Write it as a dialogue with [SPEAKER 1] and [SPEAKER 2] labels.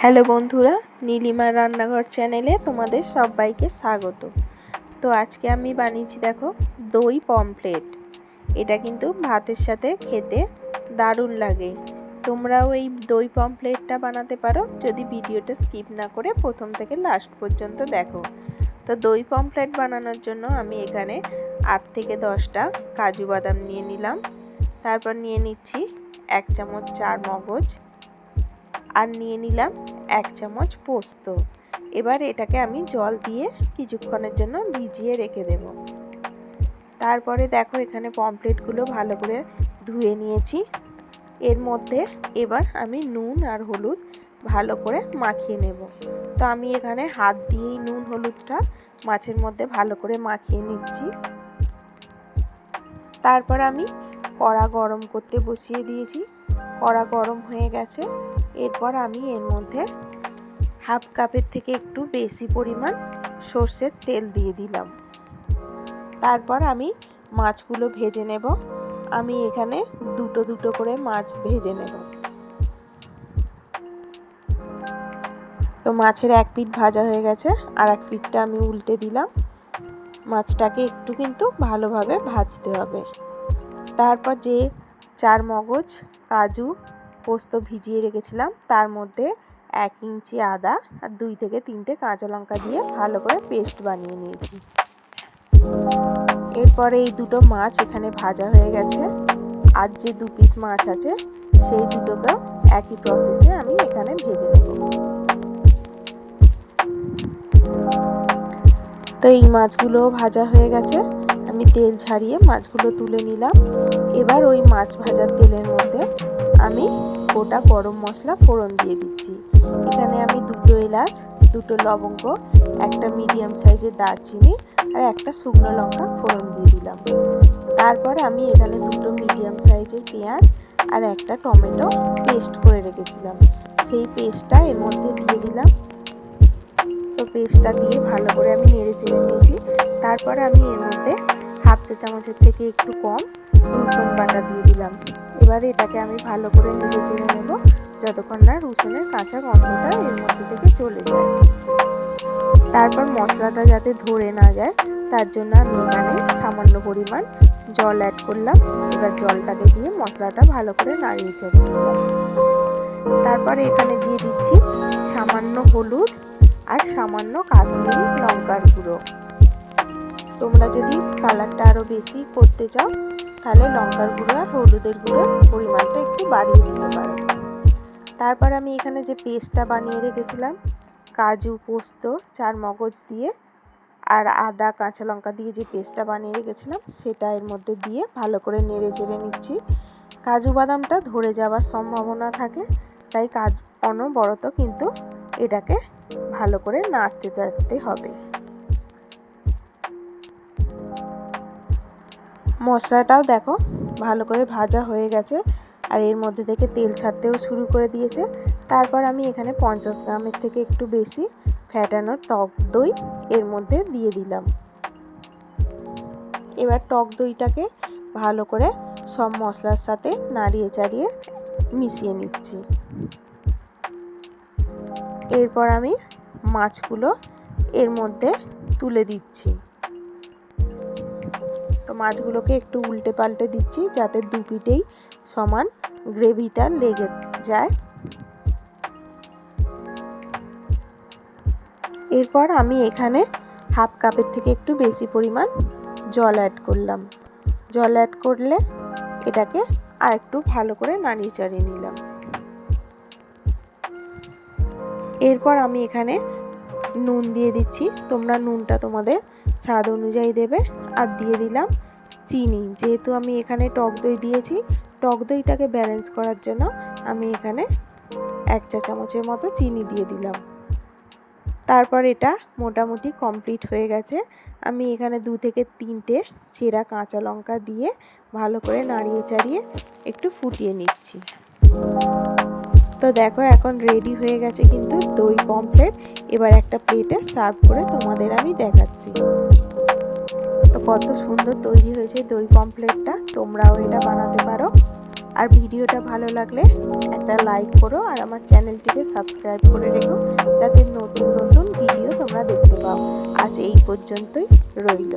[SPEAKER 1] Hello বন্ধুরা নীলিমা রান্নাঘর চ্যানেলে তোমাদের সবাইকে স্বাগত। তো আজকে আমি বানিয়েছি দেখো দই পমফ্লেট এটা কিন্তু ভাতের সাথে খেতে দারুণ লাগে। তোমরাও এই দই পমফ্লেটটা বানাতে পারো, যদি ভিডিওটা স্কিপ না করে প্রথম থেকে লাস্ট পর্যন্ত দেখো। তো দই পমফ্লেট বানানোর জন্য আমি এখানে আট থেকে দশটা কাজু বাদাম নিয়ে নিলাম। তারপর নিয়ে নিচ্ছি এক চামচ চার মগজ আর নিয়ে নিলাম এক চামচ পোস্ত। এবার এটাকে আমি জল দিয়ে কিছুক্ষণের জন্য ভিজিয়ে রেখে দেব। তারপরে দেখো এখানে পমপ্লেটগুলো ভালো করে ধুয়ে নিয়েছি। এর মধ্যে এবার আমি নুন আর হলুদ ভালো করে মাখিয়ে নেব। তো আমি এখানে হাত দিয়েই নুন হলুদটা মাছের মধ্যে ভালো করে মাখিয়ে নিচ্ছি। তারপর আমি কড়া গরম করতে বসিয়ে দিয়েছি। কড়া গরম হয়ে গেছে। এরপর আমি এর মধ্যে হাফ কাপের থেকে একটু বেশি পরিমাণ সর্ষের তেল দিয়ে দিলাম। তারপর আমি মাছগুলো ভেজে নেব। আমি এখানে দুটো দুটো করে মাছ ভেজে নেব। তো মাছের এক পিঠ ভাজা হয়ে গেছে, আর এক পিঠটা আমি উল্টে দিলাম। মাছটাকে একটু কিন্তু ভালোভাবে ভাজতে হবে। তারপর যে চার মগজ, কাজু, পোস্ত ভিজিয়ে রেখেছিলাম। তার মধ্যে এক ইঞ্চি আদা আর দুই থেকে তিনটে কাঁচা লঙ্কা দিয়ে ভালো করে পেস্ট বানিয়ে নিয়েছি। এরপরে এই দুটো মাছ এখানে ভাজা হয়ে গেছে। আর যে দু পিস মাছ আছে, সেই দুটোকে একই প্রসেসে আমি এখানে ভেজে নেব। তো এই মাছগুলো ভাজা হয়ে গেছে। আমি তেল ছাড়িয়ে মাছগুলো তুলে নিলাম। এবার ওই মাছ ভাজার তেলের মধ্যে আমি গোটা গরম মশলা ফোড়ন দিয়ে দিচ্ছি। এখানে আমি দুটো এলাচ, দুটো লবঙ্গ, একটা মিডিয়াম সাইজের দারচিনি আর একটা শুকনো লঙ্কা ফোড়ন দিয়ে দিলাম। তারপর আমি এখানে দুটো মিডিয়াম সাইজের পেঁয়াজ আর একটা টমেটো পেস্ট করে রেখেছিলাম। সেই পেস্টটা এর মধ্যে দিয়ে দিলাম। তো পেস্টটা দিয়ে ভালো করে আমি নেড়ে চেড়ে নিয়েছি। তারপর আমি এর মধ্যে হাফ চা চামচের থেকে একটু কম রসুন বাটা দিয়ে দিলাম। এবার এটাকে আমি ভালো করে নেড়ে চেড়ে নেব, যতক্ষণ না রসুনের কাঁচা গন্ধটা এর মধ্যে থেকে চলে যায়। তারপর মশলাটা যাতে ধরে না যায়, তার জন্য আমি এখানে সামান্য পরিমাণ জল অ্যাড করলাম। এবার জলটাকে দিয়ে মশলাটা ভালো করে নাড়িয়ে চেড়ে নিলাম তারপর এখানে দিয়ে দিচ্ছি সামান্য হলুদ আর সামান্য কাশ্মীরি লঙ্কার গুঁড়ো। তোমরা যদি কালারটা আরও বেশি করতে চাও, তাহলে লঙ্কার গুঁড়ো আর হলুদের গুঁড়োর পরিমাণটা একটু বাড়িয়ে দিতে পারো। তারপর আমি এখানে যে পেস্টটা বানিয়ে রেখেছিলাম, কাজু, পোস্ত, চার মগজ দিয়ে আর আদা, কাঁচা লঙ্কা দিয়ে যে পেস্টটা বানিয়ে রেখেছিলাম, সেটা এর মধ্যে দিয়ে ভালো করে নেড়ে চেড়ে নিচ্ছি। কাজু বাদামটা ধরে যাওয়ার সম্ভাবনা থাকে, তাই কাজ অনবরত কিন্তু এটাকে ভালো করে নাড়তে চাড়তে হবে। মশলাটাও দেখো, ভালো করে ভাজা হয়ে গেছে। আর এর মধ্যে থেকে তেল ছাড়তেও শুরু করে দিয়েছে। তারপর আমি এখানে পঞ্চাশ গ্রামের থেকে একটু বেশি ফ্যাটানোর টক দই এর মধ্যে দিয়ে দিলাম। এবার টক দইটাকে ভালো করে সব মশলার সাথে নাড়িয়ে চাড়িয়ে মিশিয়ে নিচ্ছি। এরপর আমি মাছগুলো এর মধ্যে তুলে দিচ্ছি। মাছগুলোকে একটু উল্টে পাল্টে দিচ্ছি যাতে দু পিঠেই সমান গ্রেভিটা লেগে যায়। এরপর আমি এখানে হাফ কাপের থেকে একটু বেশি পরিমাণ জল অ্যাড করলাম। জল অ্যাড করলে এটাকে আর একটু ভালো করে নাড়িয়ে চাড়িয়ে নিলাম। এরপর আমি এখানে নুন দিয়ে দিচ্ছি। তোমরা নুনটা তোমাদের স্বাদ অনুযায়ী দেবে। আর দিয়ে দিলাম চিনি। যেহেতু আমি এখানে টক দই দিয়েছি, টক দইটাকে ব্যালেন্স করার জন্য আমি এখানে এক চা চামচের মতো চিনি দিয়ে দিলাম। তারপর এটা মোটামুটি কমপ্লিট হয়ে গেছে। আমি এখানে দু থেকে তিনটে চেরা কাঁচা লঙ্কা দিয়ে ভালো করে নাড়িয়ে চাড়িয়ে একটু ফুটিয়ে নিচ্ছি। তো দেখো এখন রেডি হয়ে গেছে কিন্তু দই পমপ্লেট এবার একটা প্লেটে সার্ভ করে তোমাদের আমি দেখাচ্ছি। তো কত সুন্দর তৈরি হয়েছে দই কমপ্লেটটা তোমরাও এটা বানাতে পারো। আর ভিডিওটা ভালো লাগলে একটা লাইক করো আর আমার চ্যানেলটিকে সাবস্ক্রাইব করে রেখো, যাতে নতুন নতুন ভিডিও তোমরা দেখতে পাও। আজ এই পর্যন্তই রইল।